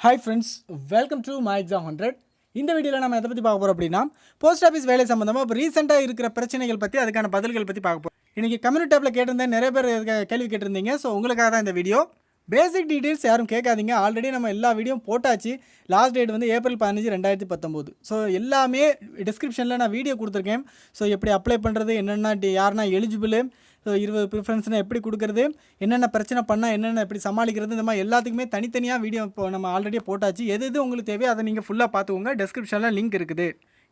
Hi friends welcome to my exam hundred இந்த வீடியோவில் நம்ம எதை பற்றி பார்க்க போகிறோம் அப்படின்னா போஸ்ட் ஆஃபீஸ் வேலை சம்மந்தமாக இப்போ ரீசெண்டாக இருக்கிற பிரச்சனைகள் பற்றி அதுக்கான பதில்கள் பற்றி பார்க்க போகிறோம் இன்றைக்கி கம்யூனிட்டி டேப்பில் கேட்டிருந்தேன் நிறைய பேர் கேள்வி கேட்டிருந்தீங்க ஸோ உங்களுக்காக தான் இந்த வீடியோ. பேசிக் டீட்டெயில்ஸ் யாரும் கேட்காதீங்க. ஆல்ரெடி நம்ம எல்லா வீடியோ போட்டாச்சு. லாஸ்ட் டேட் வந்து ஏப்ரல் பதினஞ்சு ரெண்டாயிரத்தி பத்தொம்போது. ஸோ எல்லாமே டிஸ்கிரிப்ஷனில் நான் வீடியோ கொடுத்துருக்கேன். ஸோ எப்படி அப்ளை பண்ணுறது என்னென்ன யாருன்னா எலிஜிபிள் இருபது ப்ரிஃபரன்ஸ்னால் எப்படி கொடுக்குறது? என்னென்ன பிரச்சனை பண்ணால் என்னென்ன எப்படி சமாளிக்கிறது? இந்த மாதிரி எல்லாத்துக்குமே தனித்தனியாக வீடியோ இப்போ நம்ம ஆல்ரெடி போட்டாச்சு. எது எது உங்களுக்கு தேவையோ அதை நீங்கள் ஃபுல்லாக பார்த்துக்கோங்க. டிஸ்கிரிப்ஷனில் லிங்க் இருக்குது.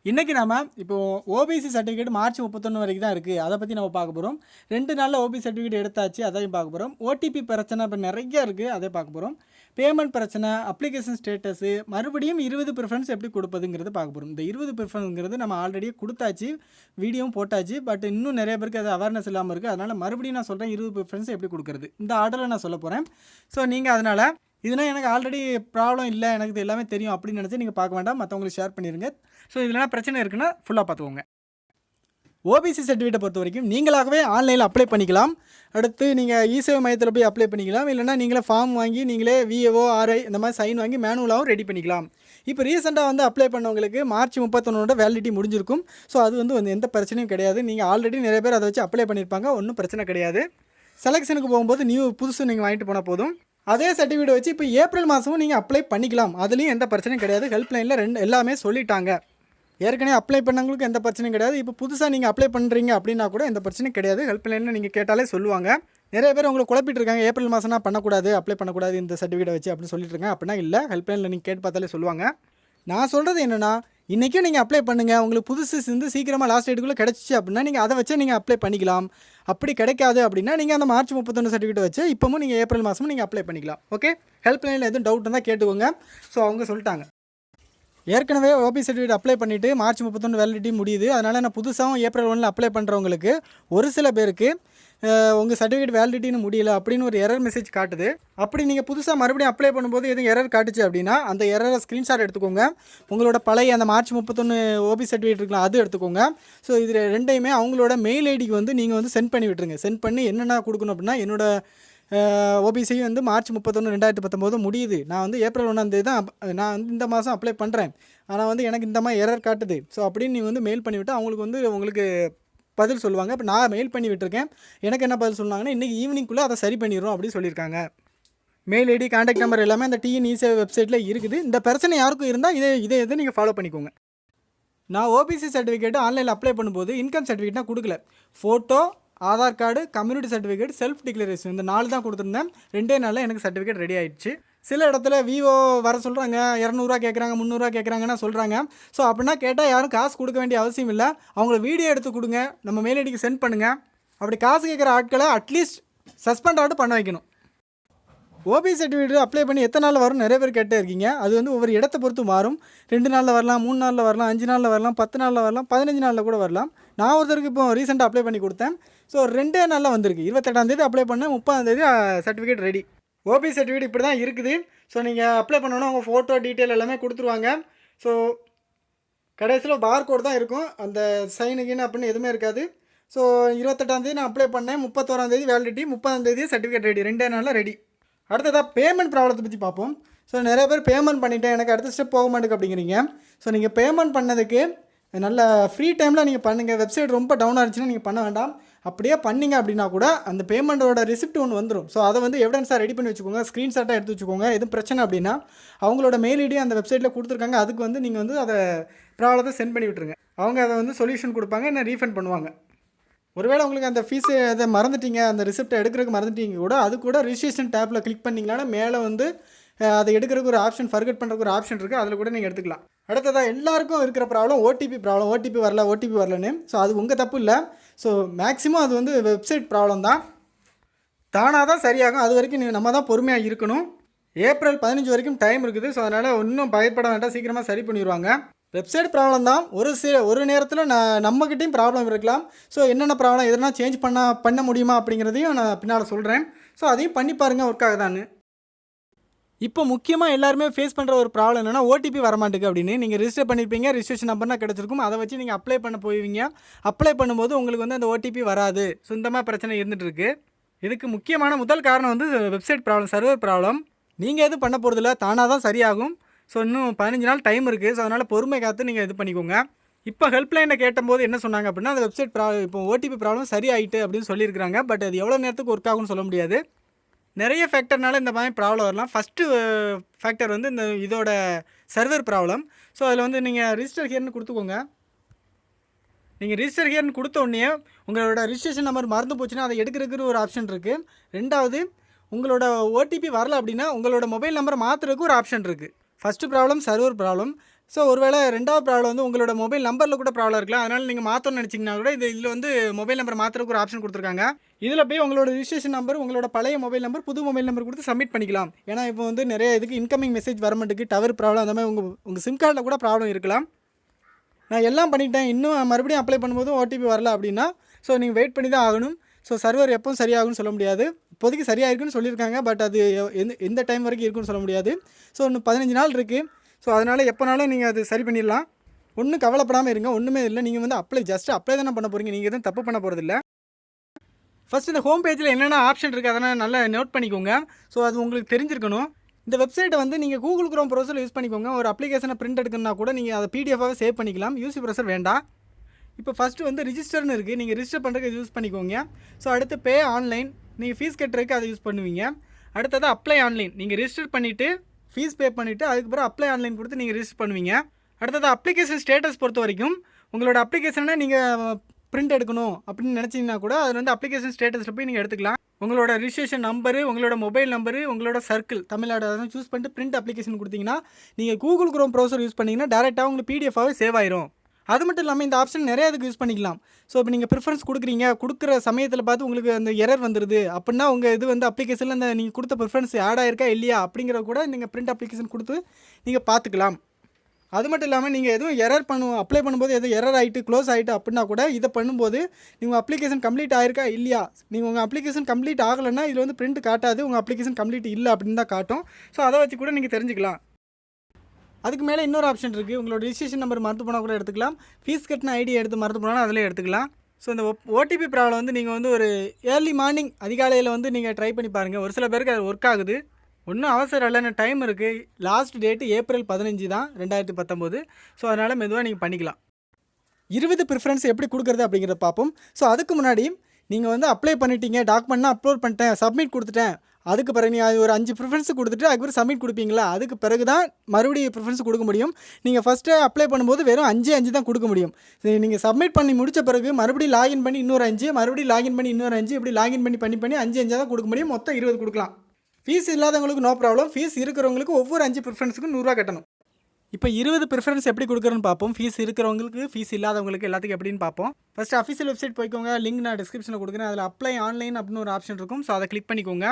இன்றைக்கி நாம இப்போது ஓபிசி சர்டிஃபிகேட் மார்ச் முப்பத்தொன்று வரைக்கும் தான் இருக்குது அதை பற்றி நம்ம பார்க்க போகிறோம் ரெண்டு நாளில் ஓபிசி சர்டிஃபிகேட் எடுத்தாச்சு. அதையும் பார்க்க போகிறோம் ஓடிபி பிரச்சனை இப்போ நிறைய இருக்குது அதை பார்க்க போகிறோம் பேமெண்ட் பிரச்சனை அப்ளிகேஷன் ஸ்டேட்டஸு மறுபடியும் இருபது ப்ரிஃபரன்ஸ் எப்படி கொடுப்பதுங்கிறது பார்க்க போகிறோம் இந்த இருபது ப்ரிஃபரன்ஸுங்கிறது நம்ம ஆல்ரெடி கொடுத்தாச்சு வீடியோவும் போட்டாச்சு பட் இன்னும் நிறைய பேருக்கு அது அவேர்னஸ் இல்லாமல் இருக்குது அதனால் மறுபடியும் நான் சொல்கிறேன் இருபது ப்ரிஃபரன்ஸ் எப்படி கொடுக்குறது. இந்த ஆர்டரில் நான் சொல்ல போகிறேன் ஸோ நீங்கள் அதனால் இதெல்லாம் எனக்கு ஆல்ரெடி ப்ராப்ளம் இல்லை எனக்கு இது எல்லாமே தெரியும் அப்படின்னு நினச்சி நீங்கள் பார்க்க வேண்டாம். மற்றவங்களுக்கு ஷேர் பண்ணிடுங்க ஸோ இதெல்லாம் பிரச்சனை இருக்குன்னா ஃபுல்லாக பார்த்துக்கோங்க. ஓபிசி சர்டிஃபிகேட்டை பொறுத்த வரைக்கும் நீங்களாகவே ஆன்லைனில் அப்ளை பண்ணிக்கலாம். அடுத்து நீங்கள் இசேவை மையத்தில் போய் அப்ளை பண்ணிக்கலாம். இல்லைனா நீங்களே ஃபார்ம் வாங்கி நீங்களே விஏஓ ஆர்ஐ இந்த மாதிரி சைன் வாங்கி மேனுவலாகவும் ரெடி பண்ணிக்கலாம். இப்போ ரீசெண்டாக வந்து அப்ளை பண்ணவங்களுக்கு மார்ச் முப்பத்தொன்னோட வேலிடிட்டி முடிஞ்சிருக்கும். ஸோ அது வந்து எந்த பிரச்சனையும் கிடையாது. நீங்கள் ஆல்ரெடி நிறைய பேர் அதை வச்சு அப்ளை பண்ணியிருப்பாங்க ஒன்றும் பிரச்சனை கிடையாது. செலெக்ஷனுக்கு போகும்போது நியூ புதுசு நீங்கள் வாங்கிட்டு போனால் போதும். அதே சர்டிஃபிகேட் வச்சு இப்போ ஏப்ரல் மாதமும் நீங்கள் அப்ளை பண்ணிக்கலாம். அதுலேயும் எந்த பிரச்சனையும் கிடையாது. ஹெல்ப்லைனில் ரெண்டு எல்லாமே சொல்லிட்டாங்க. ஏற்கனவே அப்ளை பண்ணவங்களுக்கு எந்த பிரச்சனையும் கிடையாது. இப்போ புதுசாக நீங்கள் அப்ளை பண்ணுறீங்க அப்படின்னா கூட எந்த பிரச்சனையும் கிடையாது. ஹெல்ப்லைனில் நீங்கள் கேட்டாலே சொல்லுவாங்க. நிறைய பேர் உங்களை குழப்பிட்டு இருக்காங்க. ஏப்ரல் மாதம்னா பண்ணக்கூடாது அப்ளை பண்ணக்கூடாது இந்த சர்டிஃபிகேட் வச்சு அப்படின்னு சொல்லிட்டு இருக்காங்க. அப்படின்னா இல்லை ஹெல்ப்லைனில் நீங்கள் கேட்டு பார்த்தாலே சொல்லுவாங்க. நான் சொல்கிறது என்னென்னா இன்றைக்கும் நீங்கள் அப்ளை பண்ணுங்கள் உங்களுக்கு புதுசு வந்து சீக்கிரமாக லாஸ்ட் டேட்டுக்குள்ளே கிடச்சிச்சு அப்படின்னா நீங்கள் அதை வச்சு நீங்கள் அப்ளை பண்ணிக்கலாம். அப்படி கிடைக்காது அப்படின்னா நீங்கள் அந்த மார்ச் முப்பத்தொன்று சர்டிஃபிகேட் வச்சு இப்போவும் நீங்கள் ஏப்ரல் மாதமும் நீங்கள் அப்ளை பண்ணிக்கலாம். ஓகே ஹெல்ப்லைனில் எதுவும் டவுட் இருந்தால் கேட்டுக்கோங்க. ஸோ அவங்க சொல்லிட்டாங்க. ஏற்கனவே ஓபி சர்டிஃபிகேட் அப்ளை பண்ணிவிட்டு மார்ச் முப்பத்தொன்று வேலிடிட்டி முடியுது. அதனால் நான் புதுசாகவும் ஏப்ரல் ஒன்றில் அப்ளை பண்ணுறவங்களுக்கு ஒரு சில பேருக்கு உங்கள் சர்டிஃபிகேட் வேலிடிட்டின்னு முடியல அப்படின்னு ஒரு எரர் மெசேஜ் காட்டுது. அப்படி நீங்கள் புதுசாக மறுபடியும் அப்ளை பண்ணும்போது எதுவும் எரர் காட்டுச்சு அப்படின்னா அந்த எரரை ஸ்க்ரீன்ஷாட் எடுத்துக்கோங்க. உங்களோட பழைய அந்த மார்ச் முப்பத்தொன்று ஓபி சர்டிஃபிகேட் இருக்கலாம் அது எடுத்துக்கோங்க. ஸோ இது ரெண்டையுமே அவங்களோட மெயில் ஐடிக்கு வந்து நீங்கள் வந்து சென்ட் பண்ணி விட்டுருங்க. சென்ட் பண்ணி என்னென்ன கொடுக்கணும் அப்படின்னா என்னோட ஓபிசியும் வந்து மார்ச் முப்பத்தொன்று ரெண்டாயிரத்தி பத்தொம்போது முடியுது. நான் வந்து ஏப்ரல் ஒன்றாந்தேதி தான் நான் வந்து இந்த மாதம் அப்ளை பண்ணுறேன் ஆனால் வந்து எனக்கு இந்த மாதிரி எரர் காட்டுது. ஸோ அப்படின்னு நீங்கள் வந்து மெயில் பண்ணிவிட்டு அவங்களுக்கு வந்து உங்களுக்கு பதில் சொல்லுவாங்க. இப்போ நான் மெயில் பண்ணி விட்டுருக்கேன். எனக்கு என்ன பதில் சொன்னாங்கன்னா இன்றைக்கி ஈவினிங்குள்ளே அதை சரி பண்ணிடுறோம் அப்படின்னு சொல்லியிருக்காங்க. மெயில் ஐடி காண்டாக்ட் நம்பர் எல்லாமே அந்த டிஎன் இசே வெப்சைட்டில் இருக்குது. இந்த பிரச்சனை யாருக்கும் இருந்தால் இதே இதே இதை நீங்கள் ஃபாலோ பண்ணிக்கோங்க. நான் ஓபிசி சர்டிஃபிகேட்டு ஆன்லைனில் அப்ளை பண்ணும்போது இன்கம் சர்டிஃபிகேட்னா கொடுக்கல. Photo Aadhaar card community certificate self declaration இந்த நாலு தான் கொடுத்துருந்தேன். ரெண்டே நாளில் எனக்கு சர்டிஃபிகேட் ரெடி ஆயிடுச்சு. சில இடத்துல விவோ வர சொல்கிறாங்க இரநூறுவா கேட்குறாங்க முந்நூறுரூவா கேட்குறாங்கன்னா சொல்கிறாங்க ஸோ அப்படின்னா கேட்டால் யாரும் காசு கொடுக்க வேண்டிய அவசியம் இல்லை. அவங்கள வீடியோ எடுத்து கொடுங்க நம்ம மெயில் ஐடிக்கு சென்ட் பண்ணுங்கள் அப்படி காசு கேட்குற ஆட்களை அட்லீஸ்ட் சஸ்பெண்ட் ஆகிட்டு பண்ண வைக்கணும். ஓபி சர்டிஃபிகேட் அப்ளை பண்ணி எத்தனை நாளில் வரும் நிறைய பேர் கேட்டே இருக்கீங்க. அது வந்து ஒவ்வொரு இடத்த பொறுத்து மாறும். ரெண்டு நாளில் வரலாம் மூணு நாளில் வரலாம் அஞ்சு நாளில் வரலாம் பத்து நாளில் வரலாம் பதினஞ்சு நாளில் கூட வரலாம். நான் ஒருத்தருக்கு இப்போ ரீசெண்டாக அப்ளை பண்ணி கொடுத்தேன். ஸோ ரெண்டே நாளில் வந்திருக்கு. இருபத்தெட்டாம் தேதி அப்ளை பண்ணேன் முப்பதாம் தேதி சர்டிஃபிகேட் ரெடி ஓபி சர்டிஃபிகேட் இப்படி தான் இருக்குது. ஸோ நீங்கள் அப்ளை பண்ணணும் உங்கள் ஃபோட்டோ டீட்டெயில் எல்லாமே கொடுத்துருவாங்க. ஸோ கடைசியில் பார் கோட் தான் இருக்கும். அந்த சைனுக்குன்னு அப்படின்னு எதுவுமே இருக்காது. ஸோ இருபத்தெட்டாந்தேதி நான் அப்ளை பண்ணேன். முப்பத்தோராந்தேதி வேலிடிட்டி முப்பதாந்தேதி சர்டிஃபிகேட் ரெடி ரெண்டே நாளில் ரெடி அடுத்ததாக பேமெண்ட் ப்ராப்ளத்தை பற்றி பார்ப்போம். ஸோ நிறைய பேர் பேமெண்ட் பண்ணிவிட்டேன் எனக்கு அடுத்த ஸ்டெப் போக மாட்டேங்க அப்படிங்கிறீங்க. ஸோ நீங்கள் பேமெண்ட் பண்ணதுக்கு நல்ல ஃப்ரீ டைமில் நீங்கள் பண்ணுங்கள் வெப்சைட் ரொம்ப டவுன் ஆச்சுன்னா நீங்கள் பண்ண வேண்டாம். அப்படியே பண்ணீங்க அப்படின்னா கூட அந்த பேமெண்ட்டோட ரிசிப்ட் ஒன்று வந்துடும் ஸோ அதை வந்து எவிடன்ஸாக ரெடி பண்ணி வச்சுக்கோங்க. ஸ்க்ரீன்ஷாட்டாக எடுத்து வச்சுக்கோங்க. எதுவும் பிரச்சனை அப்படின்னா அவங்களோட மெயில் ஐடி அந்த வெப்சைட்டில் கொடுத்துருக்காங்க. அதுக்கு வந்து நீங்கள் வந்து அதை ப்ராப்ளத்தை சென்ட் பண்ணி விட்டுருங்க. அவங்க அதை வந்து சொல்யூஷன் கொடுப்பாங்க என்ன ரீஃபண்ட் பண்ணுவாங்க. ஒருவேளை உங்களுக்கு அந்த ஃபீஸு அதை மறந்துட்டீங்க அந்த ரிசிப்ட்டை எடுக்கிறதுக்கு மறந்துட்டீங்க கூட அது கூட ரிஜிஸ்ட்ரேஷன் டேப்பில் கிளிக் பண்ணிங்கன்னா மேலே வந்து அதை எடுக்கிறதுக்கு ஒரு ஆப்ஷன் ஃபர்கட் பண்ணுறதுக்கு ஒரு ஆப்ஷன் இருக்குது அதில் கூட நீங்கள் எடுத்துக்கலாம். அடுத்ததாக எல்லாருக்கும் இருக்கிற ப்ராப்ளம் ஓடிபி ப்ராப்ளம் ஓடிபி வரல ஓடிபி வரலன்னு. ஸோ அது உங்கள் தப்பு இல்லை. ஸோ மேக்ஸிமம் அது வந்து வெப்சைட் ப்ராப்ளம் தான். தானாக தான் சரியாகும். அது வரைக்கும் நீ நம்ம தான் பொறுமையாக இருக்கணும். ஏப்ரல் பதினஞ்சு வரைக்கும் டைம் இருக்குது. ஸோ அதனால் இன்னும் பயப்பட வேண்டாம். சீக்கிரமாக சரி பண்ணிடுவாங்க. வெப்சைட் ப்ராப்ளம் தான். ஒரு சி ஒரு நேரத்தில் நான் நம்மக்கிட்டையும் ப்ராப்ளம் இருக்கலாம். ஸோ என்னென்ன ப்ராப்ளம் எதனா சேஞ்ச் பண்ண பண்ண முடியுமா அப்படிங்கிறதையும் நான் பின்னால் சொல்கிறேன் ஸோ அதையும் பண்ணி பாருங்கள் ஒர்க் ஆகுதான்னு. இப்போ முக்கியமாக எல்லாருமே ஃபேஸ் பண்ணுற ஒரு ப்ராப்ளம் என்னென்னா ஓடிபி வரமாட்டேங்குது அப்படின்னு. நீங்கள் ரிஜிஸ்டர் பண்ணியிருப்பீங்க ரிஜிஸ்ட்ரேஷன் நம்பர்னா கிடச்சிருக்கும். அதை வச்சு நீங்கள் அப்ளை பண்ண போவீங்க. அப்ளை பண்ணும்போது உங்களுக்கு வந்து அந்த ஓடிபி வராது. சொந்தமாக பிரச்சனை இருந்துகிட்டு இருக்குது இதுக்கு முக்கியமான முதல் காரணம் வந்து வெப்சைட் ப்ராப்ளம் சர்வர் ப்ராப்ளம் நீங்கள் எதுவும் பண்ண போகிறதில்ல தானாக தான் சரியாகும். ஸோ இன்னும் பதினஞ்சு நாள் டைம் இருக்குது ஸோ அதனால் பொறுமை காத்து நீங்கள் இது பண்ணிக்கோங்க. இப்போ ஹெல்ப்லைனை கேட்டபோது என்ன சொன்னாங்க அப்படின்னா அந்த வெப்சைட் ப்ரா இப்போ ஓடிபி ப்ராப்ளம் சரியாயிட்டு அப்படின்னு சொல்லியிருக்காங்க பட் அது எவ்வளோ நேரத்துக்கு ஒர்க் ஆகும்னு சொல்ல முடியாது. நிறைய ஃபேக்டர்னால இந்த மாதிரி ப்ராப்ளம் வரலாம். ஃபஸ்ட்டு ஃபேக்டர் uh, வந்து இந்த இதோட சர்வர் ப்ராப்ளம் ஸோ அதில் வந்து நீங்கள் ரிஜிஸ்டர் ஹியர்னு கொடுத்துக்கோங்க. நீங்கள் ரிஜிஸ்டர் ஹியர்னு கொடுத்த உடனே உங்களோட ரிஜிஸ்ட்ரேஷன் நம்பர் மறந்து போச்சுன்னா அதை எடுக்கிறதுக்கு ஒரு ஆப்ஷன் இருக்குது ரெண்டாவது உங்களோட ஓடிபி வரல அப்படின்னா உங்களோட மொபைல் நம்பரை மாற்றுறதுக்கு ஒரு ஆப்ஷன் இருக்குது first problem server problem so ஒருவேளை ரெண்டாவது ப்ராப்ளம் வந்து உங்களோட மொபைல் நம்பரில் கூட ப்ராப்ளம் இருக்கலாம். அதனால் நீங்கள் மாற்றணும்னு நினச்சிங்கன்னா கூட இது இதில் வந்து மொபைல் நம்பர் மாற்றுறதுக்கு ஒரு ஆப்ஷன் கொடுத்துருக்காங்க. இதில் போய் உங்களோட ரிஜிஸ்ட்ரேஷன் நம்பர் உங்களோட பழைய மொபைல் நம்பர் புது மொபைல் நம்பர் கொடுத்து சப்மிட் பண்ணிக்கலாம். ஏன்னா இப்போ வந்து நிறைய இதுக்கு இன்கமிங் மெசேஜ் வரமாட்டுக்கு டவர் ப்ராப்ளம் அந்த மாதிரி உங்கள் உங்கள் சிம் கார்டில் கூட ப்ராப்ளம் இருக்கலாம். நான் எல்லாம் பண்ணிட்டேன். இன்னும் மறுபடியும் அப்ளை பண்ணும்போது ஓடிபி வரல அப்படின்னா ஸோ நீங்கள் வெயிட் பண்ணி தான் ஆகணும். ஸோ சர்வர் எப்பவும் சரியாகும்னு சொல்ல முடியாது. இப்போதைக்கு சரியாக இருக்குன்னு சொல்லியிருக்காங்க பட் அது எ- எந்த எந்த டைம் வரைக்கும் இருக்குன்னு சொல்ல முடியாது. ஸோ இன்னும் பதினஞ்சு நாள் இருக்குது ஸோ அதனால் எப்போனாலும் நீங்கள் அது சரி பண்ணிடலாம். ஒன்றும் கவலைப்படாமல் இருங்க. ஒன்றுமே இல்லை. நீங்கள் வந்து அப்ளை ஜஸ்ட் அப்ளை தானே பண்ண போகிறீங்க நீங்கள் எதுவும் தப்பு பண்ண போகிறதில்ல ஃபஸ்ட் இந்த ஹோம் பேஜில் என்னென்ன ஆப்ஷன் இருக்குது அதெல்லாம் நல்லா நோட் பண்ணிக்கோங்க. ஸோ அது உங்களுக்கு தெரிஞ்சிருக்கணும். இந்த வெப்சைட்டை வந்து நீங்கள் கூகுள் குரோம் ப்ரௌசரில் யூஸ் பண்ணிக்கோங்க. ஒரு அப்ளிகேஷனை பிரிண்ட் எடுக்கணும்னா கூட நீங்கள் அதை பிடிஎஃபாகவே சேவ் பண்ணிக்கலாம். யூசி ப்ரௌசர் வேண்டாம். இப்போ ஃபஸ்ட்டு வந்து ரிஜிஸ்டர்னு இருக்குது நீங்கள் ரிஜிஸ்டர் பண்ணுறதுக்கு யூஸ் பண்ணிக்கோங்க. ஸோ அடுத்து பே ஆன்லைன் நீங்கள் ஃபீஸ் கட்டுறதுக்கு அதை யூஸ் பண்ணுவீங்க. அடுத்தது அப்ளை ஆன்லைன் நீங்கள் ரிஜிஸ்டர் பண்ணிவிட்டு ஃபீஸ் பே பண்ணிவிட்டு அதுக்கப்புறம் அப்ளை ஆன்லைன் கொடுத்து நீங்கள் ரிஜிஸ்டர் பண்ணுவீங்க. அடுத்தது அப்ளிகேஷன் ஸ்டேட்டஸ் பொறுத்த வரைக்கும் உங்களோட அப்ளிகேஷனை நீங்கள் பிரிண்ட் எடுக்கணும் அப்படின்னு நினச்சிங்கன்னா கூட அது வந்து அப்ளிகேஷன் ஸ்டேட்டஸில் போய் நீங்கள் எடுத்துக்கலாம். உங்களோட ரிஜிஸ்ட்ரேஷன் நம்பரு உங்களோட மொபைல் நம்பரு உங்களோட சர்க்கிள் தமிழ்நாடு அதெல்லாம் சூஸ் பண்ணிட்டு பிரிண்ட் அப்ளிகேஷன் கொடுத்தீங்கன்னா நீங்கள் கூகுள் குரோம் ப்ரௌசர் யூஸ் பண்ணிங்கன்னா டேரெக்டாக உங்களுக்கு பிடிஎஃபாகவே சேவ் ஆயிரும். அது மட்டும் இல்லாமல் இந்த ஆப்ஷன் நிறைய இதுக்கு யூஸ் பண்ணிக்கலாம். ஸோ இப்போ நீங்கள் ப்ரிஃபரன்ஸ் கொடுக்குறீங்க கொடுக்குற சமயத்தில் பார்த்து உங்களுக்கு அந்த எரர் வந்துடுது அப்படின்னா உங்கள் இது வந்து அப்ளிகேஷனில் அந்த நீங்கள் கொடுத்த ப்ரிஃபரன்ஸ் ஆட் ஆயிருக்கா இல்லையா அப்படிங்கிற கூட நீங்கள் பிரிண்ட் அப்ளிகேஷன் கொடுத்து நீங்கள் பார்த்துக்கலாம். அது மட்டும் இல்லாமல் நீங்கள் எதுவும் எரர் பண்ணுவோம் அப்ளை பண்ணும்போது எதுவும் எரர் ஆகிட்டு க்ளோஸ் ஆகிட்டு அப்படின்னா கூட இதை பண்ணும்போது நீங்கள் அப்ளிகேஷன் கம்ப்ளீட் ஆயிருக்கா இல்லையா? நீங்கள் உங்கள் அப்ளிகேஷன் கம்ப்ளீட் ஆகலைன்னா இதில் வந்து பிரிண்ட் காட்டாது உங்கள் அப்ளிகேஷன் கம்ப்ளீட் இல்லை அப்படின்னு தான் காட்டும். ஸோ அதை வச்சு கூட நீங்கள் தெரிஞ்சுக்கலாம். அதுக்கு மேலே இன்னொரு ஆப்ஷன் இருக்குது உங்களோட ரிஜிஸ்ட்ரேஷன் நம்பர் மறந்து போனால் கூட எடுத்துக்கலாம். ஃபீஸ் கட்டின ஐடி எடுத்து மறந்து போனாலும் அதிலே எடுத்துக்கலாம். ஸோ இந்த ஓடிபி ப்ராப்ளம் வந்து நீங்கள் வந்து ஒரு ஏர்லி மார்னிங் அதிகாலையில் வந்து நீங்கள் ட்ரை பண்ணி பாருங்கள் ஒரு சில பேருக்கு அது ஒர்க் ஆகுது. ஒன்றும் அவசரம் இல்லைன்னு டைம் இருக்குது லாஸ்ட் டேட்டு ஏப்ரல் பதினஞ்சு தான் ரெண்டாயிரத்தி பத்தொம்போது. ஸோ அதனால் மெதுவாக நீங்கள் பண்ணிக்கலாம். இருபது ப்ரிஃபரன்ஸ் எப்படி கொடுக்குறது அப்படிங்கிறத பார்ப்போம். ஸோ அதுக்கு முன்னாடி நீங்கள் வந்து அப்ளை பண்ணிட்டீங்க டாக்குமெண்ட்னா அப்லோட் பண்ணிட்டேன் சப்மிட் கொடுத்துட்டேன். அதுக்கு பிறகு நீ அது ஒரு அஞ்சு ப்ரிஃபரன்ஸ் கொடுத்துட்டு அதுக்கப்புறம் சப்மிட் கொடுப்பீங்களா? அதுக்கு பிறகு தான் மறுபடியும் ப்ரிஃபரன்ஸ் கொடுக்க முடியும். நீங்கள் ஃபஸ்ட்டு அப்ளை பண்ணும்போது வெறும் அஞ்சு அஞ்சு தான் கொடுக்க முடியும். சரி நீங்கள் சப்மிட் பண்ணி முடிச்ச பிறகு மறுபடியும் லாகின் பண்ணி இன்னொரு அஞ்சு மறுபடியும் லாகின் பண்ணி இன்னொரு அஞ்சு இப்படி லாகின் பண்ணி பண்ணி பண்ணி அஞ்சு அஞ்சாக தான் கொடுக்க முடியும். மொத்தம் இருபது கொடுக்கலாம். ஃபீஸ் இல்லாதவங்களுக்கு நோ ப்ராப்ளம் ஃபீஸ் இருக்கிறவங்களுக்கு ஒவ்வொரு அஞ்சு ப்ரிஃபரன்ஸுக்கும் நூறுரூவா கட்டணும். இப்போ இருபது ப்ரிஃபரன்ஸ் எப்படி கொடுக்குறோன்னு பார்ப்போம். ஃபீஸ் இருக்கிறவங்களுக்கு ஃபீஸ் இல்லாதவங்களுக்கு எல்லாத்துக்கும் எப்படின்னு பார்ப்போம். ஃபஸ்ட்டு அஃபிஷியல் வெப்சைட் போய்க்கோங்க. லிங்க் நான் டிஸ்கிரிப்ஷனில் கொடுக்குறேன். அதில் அப்ளை ஆன்லைன் அப்படின்னு ஒரு ஆப்ஷன் இருக்கும். ஸோ அதை கிளிக் பண்ணிக்கோங்க.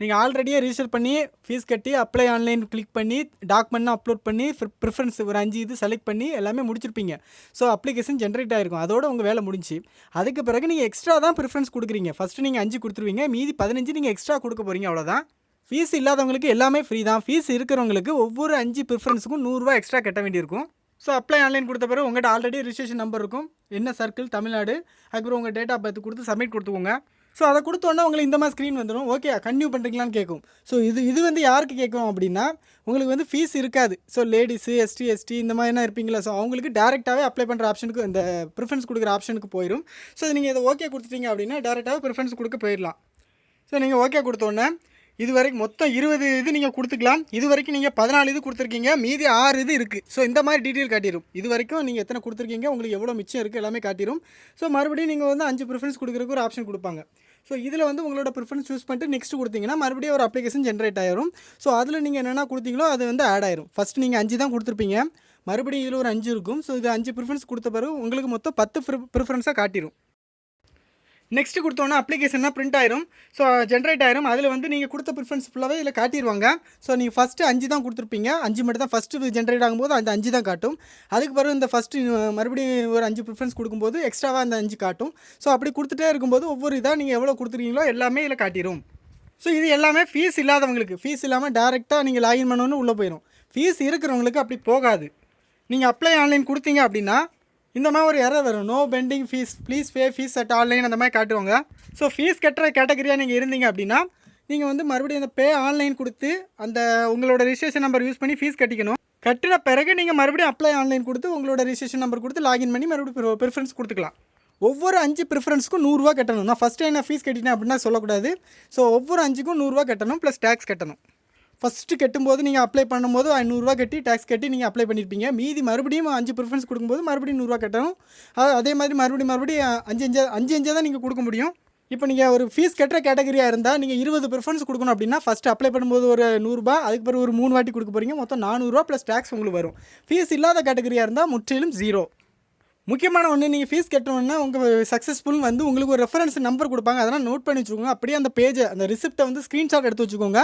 நீங்கள் ஆல்ரெடியே ரிஜிஸ்டர் பண்ணி ஃபீஸ் கட்டி அப்ளை ஆன்லைன் கிளிக் பண்ணி டாக்குமெண்ட்லாம் அப்லோட் பண்ணி ப்ரிஃபரன்ஸ் ஒரு அஞ்சு இது செலக்ட் பண்ணி எல்லாமே முடிச்சிருப்பீங்க. ஸோ அப்ளிகேஷன் ஜென்ரேட் ஆகிருக்கும் அதோட உங்கள் வேலை முடிஞ்சு. அதுக்கு பிறகு நீங்கள் எக்ஸ்ட்ரா தான் ப்ரிஃபரன்ஸ் கொடுக்குறீங்க. ஃபஸ்ட்டு நீங்கள் அஞ்சு கொடுத்துருவீங்க மீதி பதினஞ்சு நீங்கள் எக்ஸ்ட்ரா கொடுக்க போகிறீங்க அவ்வளோதான் ஃபீஸ் இல்லாதவங்களுக்கு எல்லாமே ஃப்ரீ தான். ஃபீஸ் இருக்கிறவங்களுக்கு ஒவ்வொரு அஞ்சு ப்ரிஃபரன்ஸுக்கும் நூறுரூவா எக்ஸ்ட்ரா கட்ட வேண்டியிருக்கும். ஸோ அப்ளை ஆன்லைன் கொடுத்த பிறகு உங்கள்கிட்ட ஆல்ரெடி ரிஜிஸ்ட்ரேஷன் நம்பர் இருக்கும். என்ன சர்க்கிள் தமிழ்நாடு. அதுக்கப்புறம் உங்கள் டேட் ஆஃப் பர்த் கொடுத்து சப்மிட் கொடுத்துக்கோங்க. ஸோ அதை கொடுத்தோன்னே உங்களுக்கு இந்த மாதிரி ஸ்க்ரீன் வந்துடும் ஓகே கன்டினியூ பண்ணுறீங்களான்னு கேட்கும் ஸோ இது இது வந்து யாருக்கு கேட்கும் அப்படின்னா உங்களுக்கு வந்து ஃபீஸ் இருக்காது. ஸோ லேடிஸு எஸ்டி எஸ்டி இந்த மாதிரிலாம் இருப்பீங்களா ஸோ அவங்களுக்கு டேரெக்டாகவே அப்ளை பண்ணுற ஆப்ஷனுக்கு இந்த ப்ரிஃபரன்ஸ் கொடுக்குற ஆப்ஷனுக்கு போயிடும் ஸோ நீங்கள் இதை ஓகே கொடுத்துட்டீங்க அப்படின்னா டேரெக்டாகவே ப்ரிஃபரன்ஸ் கொடுக்க போயிடலாம். ஸோ நீங்கள் ஓகே கொடுத்தோன்னே இது வரைக்கும் மொத்தம் இருபது இது நீங்கள் கொடுத்துக்கலாம். இது வரைக்கும் நீங்கள் பதினாலு இது கொடுத்துருக்கீங்க. மீதி ஆறு இது இருக்குது ஸோ இந்த மாதிரி டீட்டெயில் காட்டிடும் இது வரைக்கும் நீங்கள் எத்தனை கொடுத்துருக்கீங்க உங்களுக்கு எவ்வளோ மிச்சம் இருக்குது எல்லாமே காட்டிடும் ஸோ மறுபடியும் நீங்கள் வந்து அஞ்சு ப்ரிஃபரன்ஸ் கொடுக்குறதுக்கு ஒரு ஆப்ஷன் கொடுப்பாங்க. ஸோ இதில் வந்து உங்களோட ப்ரிஃபரன்ஸ் சூஸ் பண்ணிட்டு நெக்ஸ்ட் கொடுத்தீங்கன்னா மறுபடியும் ஒரு அப்ளிகேஷன் ஜென்ரேட் ஆயிரும். ஸோ அதில் நீங்கள் என்னென்ன கொடுத்தீங்களோ அது வந்து ஆட் ஆயிரும். ஃபஸ்ட் நீங்கள் அஞ்சு தான் கொடுத்துருப்பீங்க. மறுபடியும் இதில் ஒரு அஞ்சு இருக்கும். ஸோ இது அஞ்சு ப்ரிஃபரன்ஸ் கொடுத்த பிறகு உங்களுக்கு மொத்தம் பத்து ப்ரிஃபரன்ஸாக காட்டிடும் நெக்ஸ்ட் கொடுத்தோன்னா அப்ளிகேஷன்னா பிரிண்ட் ஆயிரும். ஸோ ஜென்ரேட் ஆயிரும். அதில் வந்து நீங்கள் கொடுத்த ப்ரிஃபரன்ஸ் ஃபுல்லாகவே இதில் காட்டிடுவாங்க ஸோ நீங்கள் ஃபஸ்ட்டு அஞ்சு தான் கொடுத்துருப்பீங்க. அஞ்சு மட்டும் தான் ஃபஸ்ட்டு ஜென்ரேட் ஆகும்போது அந்த அஞ்சு தான் காட்டும். அதுக்கு பிறகு இந்த ஃபஸ்ட்டு மறுபடியும் ஒரு அஞ்சு ப்ரிஃபரன்ஸ் கொடுக்கும்போது எக்ஸ்ட்ராவாக அந்த அஞ்சு காட்டும். ஸோ அப்படி கொடுத்துட்டே இருக்கும்போது ஒவ்வொரு இதாக நீங்கள் எவ்வளோ கொடுத்துருக்கீங்களோ எல்லாமே இதில் காட்டிடும் ஸோ இது எல்லாமே ஃபீஸ் இல்லாதவங்களுக்கு ஃபீஸ் இல்லாமல் டேரெக்டாக நீங்கள் லாகின் பண்ணணுன்னு உள்ளே போயிடும் ஃபீஸ் இருக்கிறவங்களுக்கு அப்படி போகாது. நீங்கள் அப்ளை ஆன்லைன் கொடுத்தீங்க அப்படின்னா இந்த மாதிரி ஒரு எரர் வரும். No pending fees please pay fees at online அந்த மாதிரி காட்டுவாங்க. ஸோ ஃபீஸ் கட்டுற கேட்டகரியாக நீங்கள் இருந்தீங்க அப்படின்னா நீங்கள் வந்து மறுபடியும் அந்த பே ஆன்லைன் கொடுத்து அந்த உங்களோட ரிஜிஸ்ட்ரேஷன் நம்பர் யூஸ் பண்ணி ஃபீஸ் கட்டிக்கணும். கட்டின பிறகு நீங்கள் மறுபடியும் அப்ளை ஆன்லைன் கொடுத்து உங்களோட ரிஜிஸ்ட்ரேஷன் நம்பர் கொடுத்து லாகின் பண்ணி மறுபடியும் ப்ரிஃபரன்ஸ் கொடுத்துக்கலாம். ஒவ்வொரு அஞ்சு ப்ரிஃபரன்ஸ்க்கும் நூறுரூவா கட்டணும். நான் ஃபஸ்ட்டு என்ன ஃபீஸ் கட்டிட்டேன் அப்படின்னா சொல்லக்கூடாது. ஸோ ஒவ்வொரு அஞ்சுக்கும் நூறுரூவா கட்டணும் ப்ளஸ் டேக்ஸ் கட்டணும். ஃபஸ்ட்டு கட்டும்போது நீங்கள் அப்ளை பண்ணும்போது ஐநூறுரூவா கட்டி டேக்ஸ் கட்டி நீங்கள் அப்ளை பண்ணியிருப்பீங்க மீதி மறுபடியும் அஞ்சு ப்ரிஃபரன்ஸ் கொடுக்கும்போது மறுபடியும் நூறுரூவா கட்டணும். அது அதே மாதிரி மறுபடியும் மறுபடியும் அஞ்சு அஞ்சு அஞ்சு அஞ்சு தான் நீங்கள் கொடுக்க முடியும். இப்போ நீங்கள் ஒரு ஃபீஸ் கட்டுற கேட்டகரியாக இருந்தால் நீங்கள் இருபது ப்ரிஃபரன்ஸ் கொடுக்கணும் அப்படின்னா ஃபஸ்ட்டு அப்ளை பண்ணும்போது ஒரு நூறுரூபா அதுக்கு பிறகு ஒரு மூணு வாட்டி கொடுக்க போகிறீங்க மொத்தம் நானூறுரூவா ப்ளஸ் டேக்ஸ் உங்களுக்கு வரும். ஃபீஸ் இல்லாத கேட்டகரியாக இருந்தால் முற்றிலும் ஜீரோ முக்கியமான ஒன்று நீங்கள் ஃபீஸ் கட்டணுன்னா உங்கள் சக்ஸஸ்ஃபுல் வந்து உங்களுக்கு ஒரு ரெஃபரன்ஸ் நம்பர் கொடுப்பாங்க. அதெல்லாம் நோட் பண்ணி வச்சுக்கோங்க. அப்படியே அந்த பேஜை அந்த ரிசிப்ட்டை வந்து ஸ்க்ரீன்ஷாட் எடுத்து வச்சுக்கோங்க.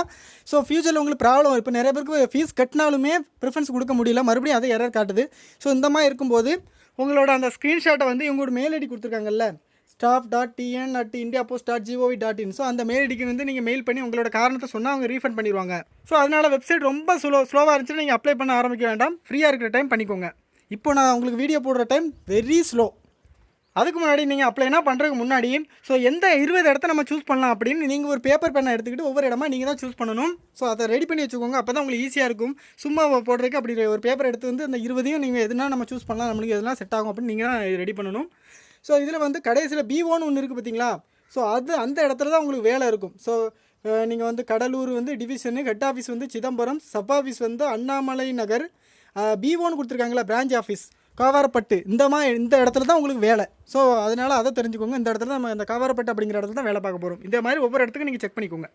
ஸோ ஃபியூச்சரில் உங்களுக்கு ப்ராப்ளம் இப்போ நிறைய பேருக்கு ஃபீஸ் கட்டினாலுமே ப்ரிஃபரன்ஸ் கொடுக்க முடியல. மறுபடியும் அதை எரர் காட்டுது. ஸோ இந்த மாதிரி இருக்கும்போது உங்களோட அந்த ஸ்க்ரீன்ஷாட்டை வந்து இவங்களோட mail ID கொடுத்துருக்காங்கல்ல? Staff dot TN at India post dot gov dot in so அந்த மெயில் ஐடிக்கு வந்து நீங்கள் மெயில் பண்ணி உங்களோட காரணத்தை சொன்னால் அவங்க ரீஃபண்ட் பண்ணிடுவாங்க ஸோ அதனால் வெப்சைட் ரொம்ப ஸ்லோ ஸ்லோவாக இருந்துச்சுன்னா நீங்கள் அப்ளை பண்ண ஆரம்பிக்க வேண்டாம். ஃப்ரீயாக இருக்கிற டைம் பண்ணிக்கோங்க. இப்போ நான் உங்களுக்கு வீடியோ போடுற டைம் வெரி ஸ்லோ அதுக்கு முன்னாடி நீங்கள் அப்ளைனா பண்ணுறதுக்கு முன்னாடி ஸோ எந்த இருபது இடத்த நம்ம சூஸ் பண்ணலாம் அப்படின்னு நீங்கள் ஒரு பேப்பர் பெண்ணை எடுத்துக்கிட்டு ஒவ்வொரு இடமா நீங்கள் தான் சூஸ் பண்ணணும். ஸோ அதை ரெடி பண்ணி வச்சுக்கோங்க. அப்போ தான் உங்களுக்கு ஈஸியாக இருக்கும். சும்மா போடுறதுக்கு அப்படி ஒரு பேப்பர் எடுத்து வந்து அந்த இருபதையும் நீங்கள் எதுனா நம்ம சூஸ் பண்ணலாம். நம்மளுக்கு எதுனா செட் ஆகும் அப்படின்னு நீங்கள் தான் ரெடி பண்ணணும். ஸோ இதில் வந்து கடைசியில் பிஓன்னு ஒன்று இருக்குது பார்த்தீங்களா ஸோ அது அந்த இடத்துல தான் உங்களுக்கு வேலை இருக்கும். ஸோ நீங்கள் வந்து கடலூர் வந்து டிவிஷனு ஹெட் ஆஃபீஸ் வந்து சிதம்பரம் சப் ஆஃபீஸ் வந்து அண்ணாமலை நகர் பிஓன்னு கொடுத்துருக்காங்களா பிரான்ச் ஆஃபீஸ் காவாரப்பட்டு. இந்த மாதிரி இந்த இடத்துல தான் உங்களுக்கு வேலை. ஸோ அதனால் அதை தெரிஞ்சுக்கோங்க. இந்த இடத்துல நம்ம இந்த காவாரப்பட்டு அப்படிங்கிற இடத்துல தான் வேலை பார்க்க போகிறோம் இந்த மாதிரி ஒவ்வொரு இடத்துக்கும் நீங்கள் செக் பண்ணிக்கோங்க.